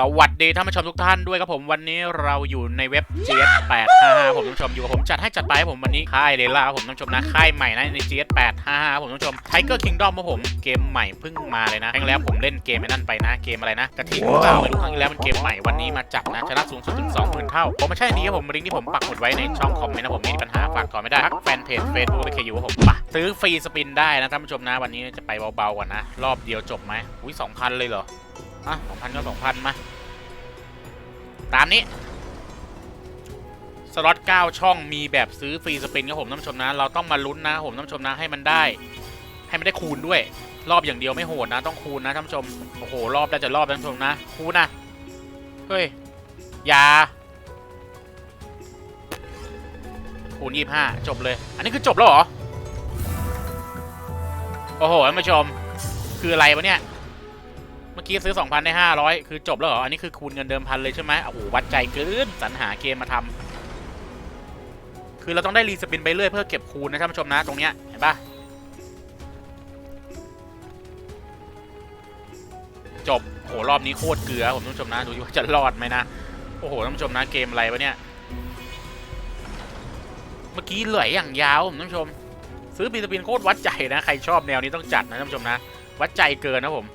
สวัสดีท่านผู้ชมทุกท่านด้วยครับผมวันนี้เราอยู่ในเว็บ GS 855 ผมท่านผู้ชมอยู่กับผมจัดให้จัดไปผมวันนี้ค่ายเลล่าครับผมท่านผู้ชมนะค่ายใหม่นะใน GS 855ครับผมท่านผู้ชม Tiger Kingdom ครับผมเกมใหม่เพิ่งมาเลยนะครั้งแล้วผมเล่นเกมไอ้นั่นไปนะเกมอะไรนะกะทิหรือเปล่าไม่รู้ครั้งที่แล้วมันเกมใหม่วันนี้มาจัดนะชนะสูงสุดถึง20,000เท่าผมไม่ใช่นี้ครับผมลิงก์ที่ผมปักหมุดไว้ในช่องคอมเมนต์นะผมไม่มีปัญหาฝากต่อไม่ได้ทักแฟนเพจ Facebook เลยเคยูครับผมปะซื้อฟรีสปินได้นะท่านผู้ชมนะวันนี้จะไปเบาๆก่อนนะรอบเดียวจบไหมอุ้ย2,000เลยเหรอ อะ2,000ก็2,000มา ตามนี้ สล็อต9ช่องมีแบบซื้อฟรีสปินครับผมท่านผู้ชมนะ เราต้องมาลุ้นนะผมท่านผู้ชมนะให้มันได้ ให้มันได้คูณด้วย รอบอย่างเดียวไม่โหดนะ ต้องคูณนะท่านผู้ชม โอ้โห รอบได้จะรอบท่านผู้ชมนะ คูณนะ เฮ้ย อย่าคูณยี่ห้าจบเลย อันนี้คือจบแล้วเหรอ โอ้โหท่านผู้ชม คืออะไรวะเนี่ย เมื่อกี้ซื้อ 2,000 ได้ 500 คือจบแล้วเหรอ อันนี้คือคูณเงินเดิมพันเลยใช่ไหมโอ้โหวัดใจเกินสรรหาเกมมาทำคือเราต้องได้รีสปินไปเรื่อยเพื่อเก็บคูณนะท่านผู้ชมนะตรงเนี้ยเห็นปะจบโหรอบนี้โคตรเกลือผมท่านผู้ชมนะดูว่าจะรอดไหมนะโอ้โหท่านผู้ชมนะเกมอะไรวะเนี่ยเมื่อกี้เหลืออย่างยาวผมท่านผู้ชม ซื้อรีสปินโคตรวัดใจนะใครชอบแนวนี้ต้องจัดนะท่านผู้ชมนะ วัดใจเกินนะผม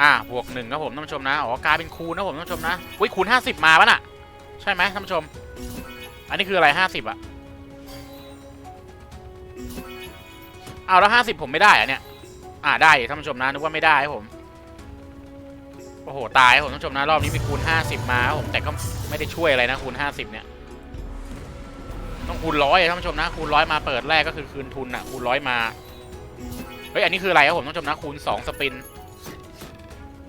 อ่าบวกหนึ่งครับผมท่านผู้ชมนะอ๋อกลายเป็นคูณนะผมท่านผู้ชมนะอุ้ยคูณห้าสิบมาปะน่ะ ใช่ไหมท่านผู้ชม อันนี้คืออะไรห้าสิบอะเอาแล้วห้าสิบผมไม่ได้อะเนี่ย อ่าได้ท่านผู้ชมนะนึกว่าไม่ได้ผมโอ้โหตายผมท่านผู้ชมนะรอบนี้มีคูณห้าสิบมาครับผมแต่ก็ไม่ได้ช่วยอะไรนะคูณห้าสิบเนี่ยต้องคูณร้อยท่านผู้ชมนะคูณร้อยมาเปิดแรกก็คือคืนทุนอะคูณร้อยมาเฮ้ยอันนี้คืออะไรครับผมท่านผู้ชมนะคูณสองสปิน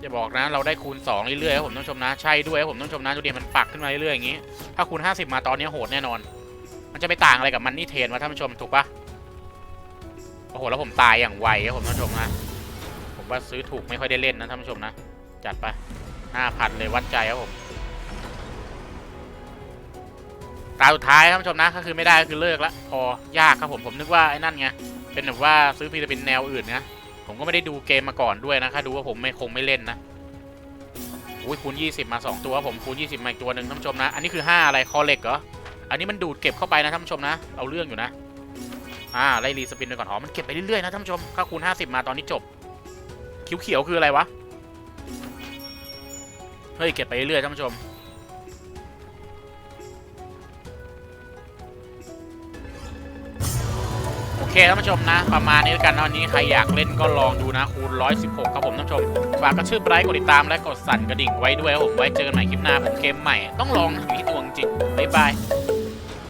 อย่าบอกนะเราได้คูณ2เรื่อยๆครับผมต้องชมนะใช่ด้วยครับผมต้องชมนะดูดิมันปักขึ้นมาเรื่อยๆอย่างนี้ ถ้าคูณ 50 มาตอนนี้โหดแน่นอน มันจะไปต่างอะไรกับมันนี่เทนวะท่านผู้ชมถูกปะโอ้โหแล้วผมตายอย่างไวครับผมต้องชมนะผมว่าซื้อถูกไม่ค่อยได้เล่นนะท่านผู้ชมนะจัดไป5,000เลยวัดใจครับผมตาสุดท้ายท่านผู้ชมนะก็คือไม่ได้ก็คือเลิกละพอยากครับผมผมนึกว่าไอ้นั่นไงเป็นแบบว่าซื้อพีจะเป็นแนวอื่นนะ ผมก็ไม่ได้ดูเกมมาก่อนด้วยนะถ้าดูว่าผมไม่คงไม่เล่นนะอุ้ยคูณ20 มา 2 ตัวผมคูณ20 มาอีกตัวหนึ่งท่านผู้ชมนะ อันนี้คือ 5 อะไรคอเล็กเหรอ อันนี้มันดูดเก็บเข้าไปนะท่านผู้ชมนะ เอาเรื่องอยู่นะอ่าไล่รีสปินไปก่อนอ๋อมันเก็บไปเรื่อยๆนะท่านผู้ชมถ้าคูณ 50 มาตอนนี้จบเขียวๆคืออะไรวะเฮ้ยเก็บไปเรื่อยๆท่านผู้ชม เคท่านผู้ชมนะ ประมาณนี้แล้วกันนะวันนี้ใครอยากเล่นก็ลองดูนะคูณ116 ครับผมท่านผู้ชม ฝากกระชื่อไลค์กดติดตามและกดสั่นกระดิ่งไว้ด้วยครับผมไว้เจอกันใหม่คลิปหน้าผมเกมใหม่ต้องลองถึงที่ตัวจริงบ๊ายบาย